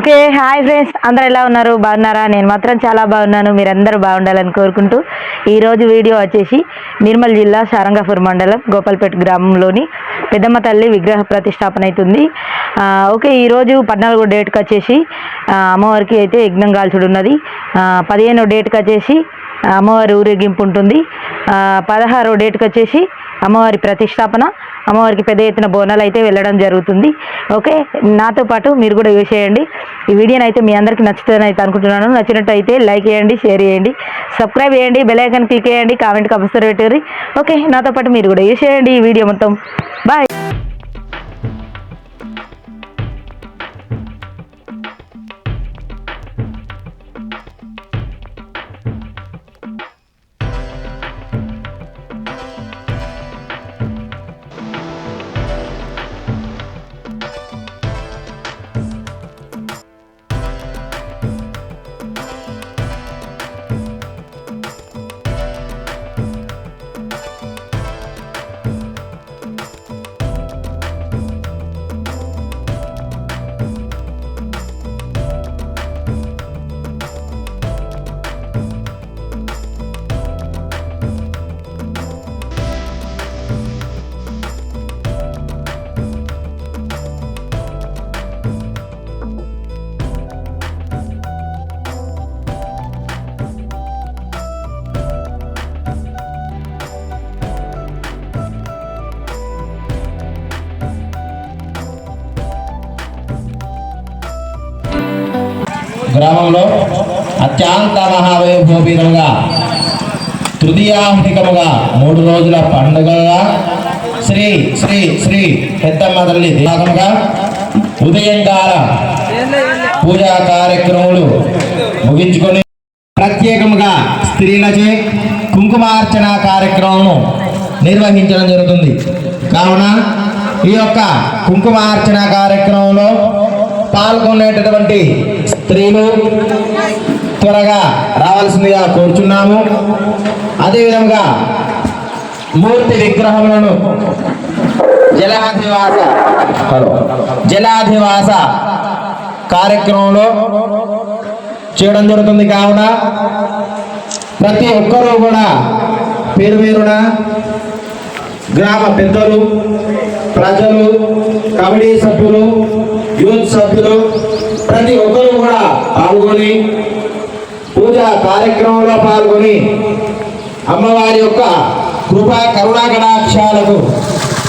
Okay hi friends. అందరు ఎలా ఉన్నారు? బాగున్నారా? నేను మాత్రం చాలా బాగున్నాను. మీరందరూ బాగుండాలని కోరుకుంటూ ఈరోజు వీడియో వచ్చేసి నిర్మల్ జిల్లా సారంగపూర్ మండలం గోపాల్పేట గ్రామంలోని పెద్దమ్మ తల్లి విగ్రహ ప్రతిష్టాపన అవుతుంది. ఓకే ఈరోజు పద్నాలుగో డేట్కి వచ్చేసి అమ్మవారికి అయితే యజ్ఞం కాల్చుడు ఉన్నది. పదిహేనో డేట్కి వచ్చేసి అమ్మవారి ఊరేగింపు ఉంటుంది. పదహారో డేట్కి వచ్చేసి అమ్మవారి ప్రతిష్టాపన అమ్మవారికి పెద్ద ఎత్తున బోనాలు అయితే వెళ్ళడం జరుగుతుంది. ఓకే నాతో పాటు మీరు కూడా యూజ్ చేయండి. ఈ వీడియోని అయితే మీ అందరికీ నచ్చుతుందని అయితే అనుకుంటున్నాను. నచ్చినట్టు అయితే లైక్ చేయండి షేర్ చేయండి. సబ్స్క్రైబ్ చేయండి బెల్ ఐకాన్ క్లిక్ చేయండి కామెంట్ కంపల్సరీ పెట్టండి ఓకే నాతో పాటు మీరు కూడా యూజ్ చేయండి ఈ వీడియో మొత్తం. బాయ్. గ్రామంలో అత్యంత మహావైభవపీతంగా తృతీయాహ్నికముగా మూడు రోజుల పండుగగా శ్రీ శ్రీ శ్రీ పెద్దమ్మ తల్లి దేవాలయముగా ఉదయంకాల పూజా కార్యక్రమాలు ముగించుకొని ప్రత్యేకముగా స్త్రీలచే కుంకుమార్చన కార్యక్రమం నిర్వహించడం జరుగుతుంది. కావున ఈ యొక్క కుంకుమార్చన కార్యక్రమంలో పాల్గొనేటటువంటి స్త్రీలు త్వరగా రావాల్సిందిగా కోరుచున్నాము. అదేవిధంగా మూర్తి విగ్రహములను జలాధివాస హలో జలాధివాస కార్యక్రమంలో చేయడం జరుగుతుంది కావున ప్రతి ఒక్కరూ కూడా పేరు పేరున గ్రామ పెద్దలు ప్రజలు కమిటీ సభ్యులు యూత్ సభ్యులు ప్రతి ఒక్క పాల్గొని పూజా కార్యక్రమంలో పాల్గొని అమ్మవారి యొక్క కృపా కరుణా పాత్ర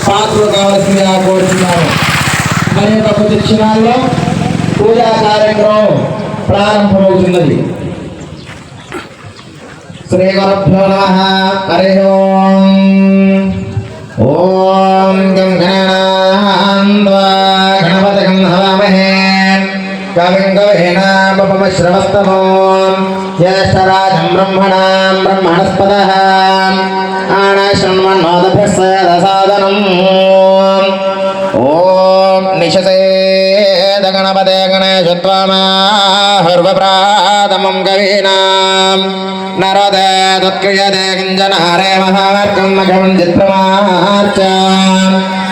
పాత్రలు కావాల్సిందిగా కోరుతున్నాను మరి యొక్క కొద్ది క్షణాల్లో పూజా కార్యక్రమం ప్రారంభమవుతున్నది. శ్రీ గురుభ్యో నమ. హరి ఓం. ఓం కవిం కవీనామపమశ్రవస్తమో జ్యేష్ఠరాజం బ్రహ్మణాం బ్రహ్మణస్పద ఆనశృణ్వన్నోదభ్యస్సదసాదనం ఓం నిశసేద గణపతే గణేశత్వమాహర్వప్రాతమం కవీనాం నరోదే తత్క్రియతే కింజనారే మహావర్గం మఘం చిత్రమార్చ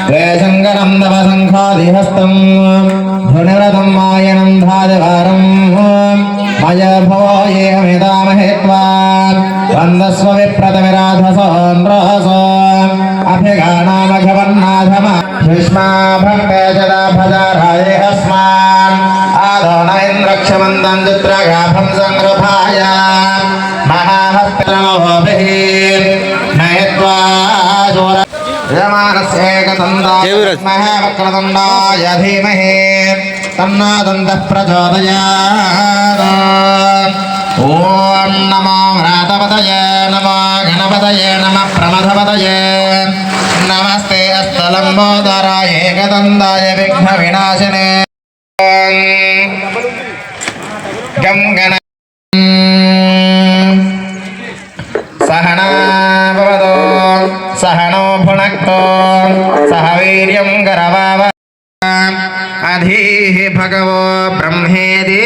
రేశంకరం తవ సంఖాదిహస్తం ధనురథం మాయనం ధాదివారం మయ భవో ఏమిదామహే త్వా వందస్వ విప్రతమిరాధసోన్రహసో అభిగానామఘవన్నాథమ భీష్మా భక్తే జదా భజారాయ అస్మాన్ ఆదోన ఇంద్రక్షమందం చిత్రగాభం సంగృభాయ మహాహస్తనమోభిః నయత్వా శూర యమానస్యేకతందాయ మహావక్రతుండాయ ధీమహి తన్నాదంతః ప్రచోదయాత్ ఓం నమో వ్రాతపతయే నమో గణపతయే నమ ప్రమథపతయే నమస్తే అస్తలంబోదరాయ सहनो भुनक्तो सह वीर्यं करवाव अधीः भगवो ब्रह्मेदि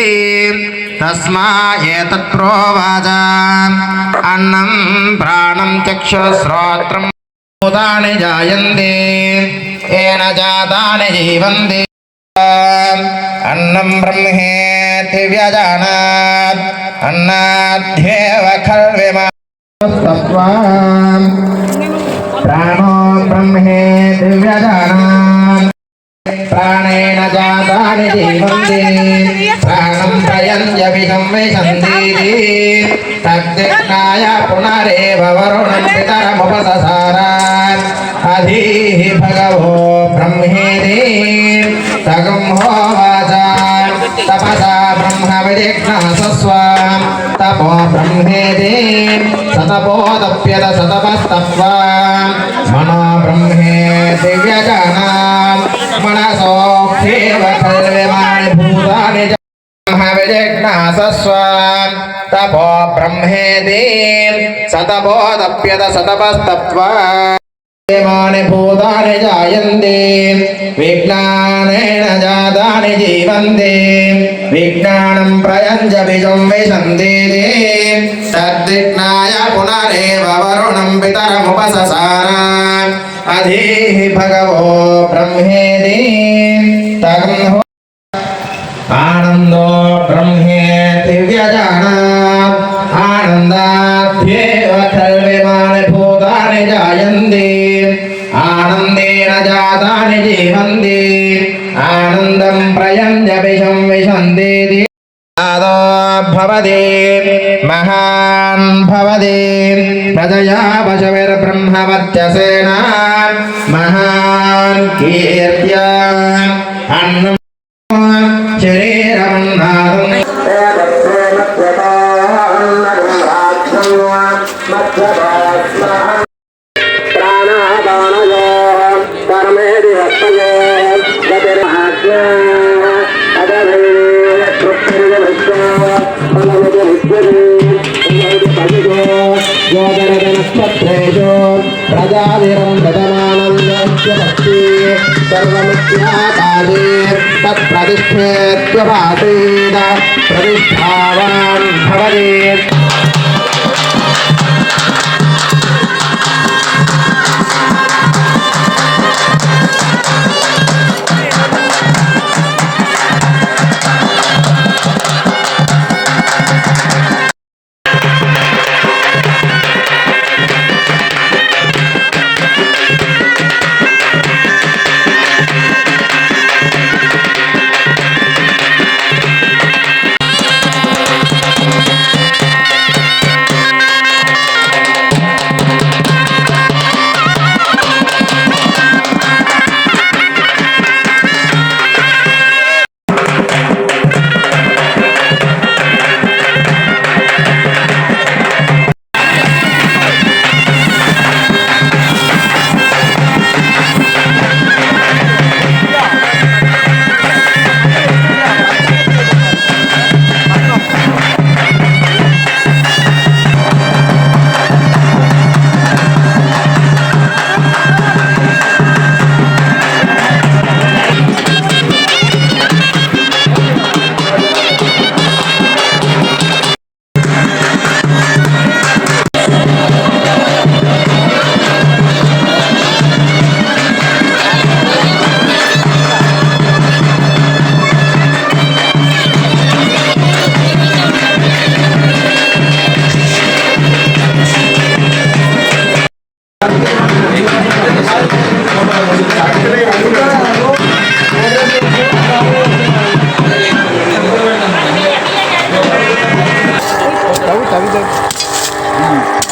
तस्माएतत्प्रोवाच अन्नं प्राणं चक्षुश्रोत्रं भूतानि जायन्ते येन जातानि जीवन्ति अन्नं ब्रह्मेति व्यजानात् अन्नाध्येव खल्विमास्तत्त्वाम् प्राणो ब्रह्मेति व्यजानात् प्राणेन जातानि जीवन्ति प्राणं प्रयन्त्य विसंविशन्तीति तद्दिग्नाय पुनरेव वरुणं पितरमुपससारात् अधीः भगवो ब्रह्मेति तगं होवाच तपसा ब्रह्म विजिघ्नसस्वां तपो ब्रह्मेदे सतपोदप्यत सतपस्तत्वां मनो ब्रह्मे दिव्यजानां। मनसोऽख्येव सर्वमाणि भूतानि महाविजिघ्नासस्वां तपो ब्रह्मेदे सतपोदप्यत सतपस्तत्वा देवानि भूतानि जायन्ते विज्ञानेन जातानि जीवन्ते विज्ञानं प्रयञ्च बीजं विशन्ति तद्विज्ञाय पुनरेव वरुणं पितरमुपससार अधीः भगवो ब्रह्मेति तगं आनन्दो ब्रह्मेति प्रयञ्च विषं विशन्ति आदो भवति महान् भवति प्रजया पशुभिर्ब्रह्मवत्यसेन महान् कीर्त्या अन्नं शरीरमन्नादम् ప్రజావిరం ప్రజమానందస్య సర్వమిత్యాకాశే తత్ప్రతిష్ఠేత్యపాసేద ప్రతిష్టావాన్ భవతి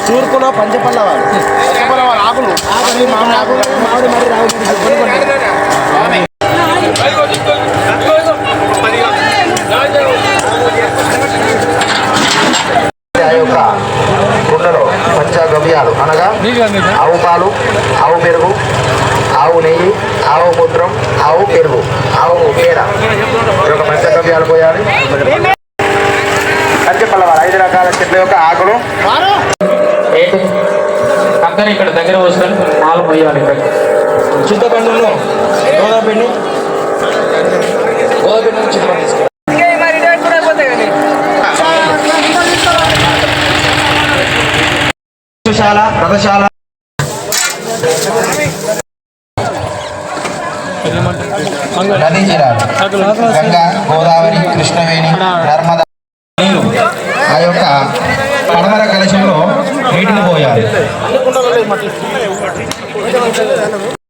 తూర్పులో పంచపల్లవాడు. పంచపల్లవాడు ఆకులు ఆకులు మామిడి మరి రావు కుండలో పంచగవ్యాలు అనగా ఆవు పాలు ఆవు పెరుగు ఆవు నెయ్యి ఆవు మూత్రం ఆవు పెరుగు ఆవు పేడ యొక్క పంచగవ్యాలు పోయాలి. కంచిపల్లవారు ఐదు రకాల చెట్ల యొక్క ఆకులు. అందరూ ఇక్కడ దగ్గర వస్తారు మాలు మొయ్యాలి ఇక్కడ. చింతపండును గోదాపిండి గోదాపిండి చింతపండు రథశాల. నదీ గంగా గోదావరి కృష్ణవేణి నర్మదా పోయాలి